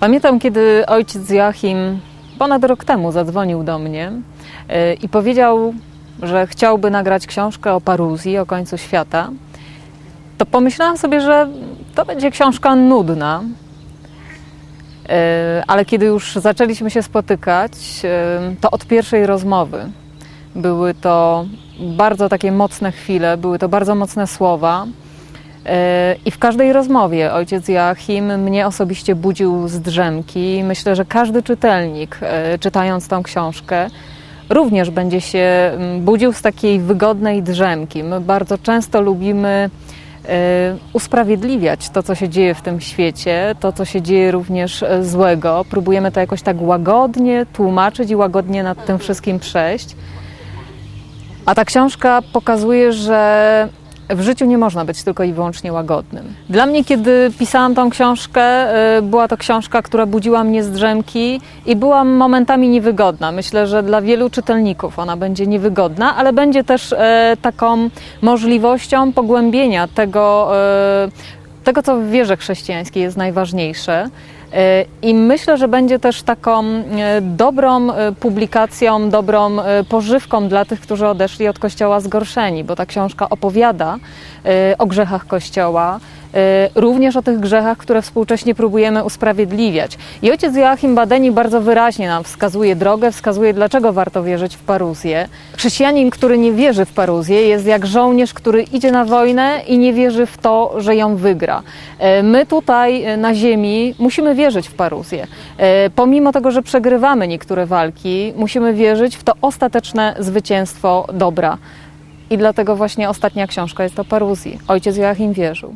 Pamiętam, kiedy ojciec Joachim ponad rok temu zadzwonił do mnie e, i powiedział, że chciałby nagrać książkę o paruzji, o końcu świata. To pomyślałam sobie, że to będzie książka nudna. E, Ale kiedy już zaczęliśmy się spotykać, e, to od pierwszej rozmowy były to bardzo takie mocne chwile, były to bardzo mocne słowa. E, I w każdej rozmowie ojciec Joachim mnie osobiście budził z drzemki. Myślę, że każdy czytelnik, e, czytając tą książkę, również będzie się mm, budził z takiej wygodnej drzemki. My bardzo często lubimy e, usprawiedliwiać to, co się dzieje w tym świecie, to, co się dzieje również złego. Próbujemy to jakoś tak łagodnie tłumaczyć i łagodnie nad tym wszystkim przejść. A ta książka pokazuje, że w życiu nie można być tylko i wyłącznie łagodnym. Dla mnie, kiedy pisałam tą książkę, y, była to książka, która budziła mnie z drzemki i była momentami niewygodna. Myślę, że dla wielu czytelników ona będzie niewygodna, ale będzie też e, taką możliwością pogłębienia tego, e, tego co w wierze chrześcijańskiej jest najważniejsze. E, I myślę, że będzie też taką e, dobrą e, publikacją, dobrą pożywką dla tych, którzy odeszli od Kościoła zgorszeni, bo ta książka opowiada o grzechach Kościoła, również o tych grzechach, które współcześnie próbujemy usprawiedliwiać. I ojciec Joachim Badeni bardzo wyraźnie nam wskazuje drogę, wskazuje, dlaczego warto wierzyć w paruzję. Chrześcijanin, który nie wierzy w paruzję, jest jak żołnierz, który idzie na wojnę i nie wierzy w to, że ją wygra. E, My tutaj e, na ziemi musimy wierzyć w paruzję. Pomimo tego, że przegrywamy niektóre walki, musimy wierzyć w to ostateczne zwycięstwo dobra. I dlatego właśnie ostatnia książka jest o paruzji. Ojciec Joachim wierzył.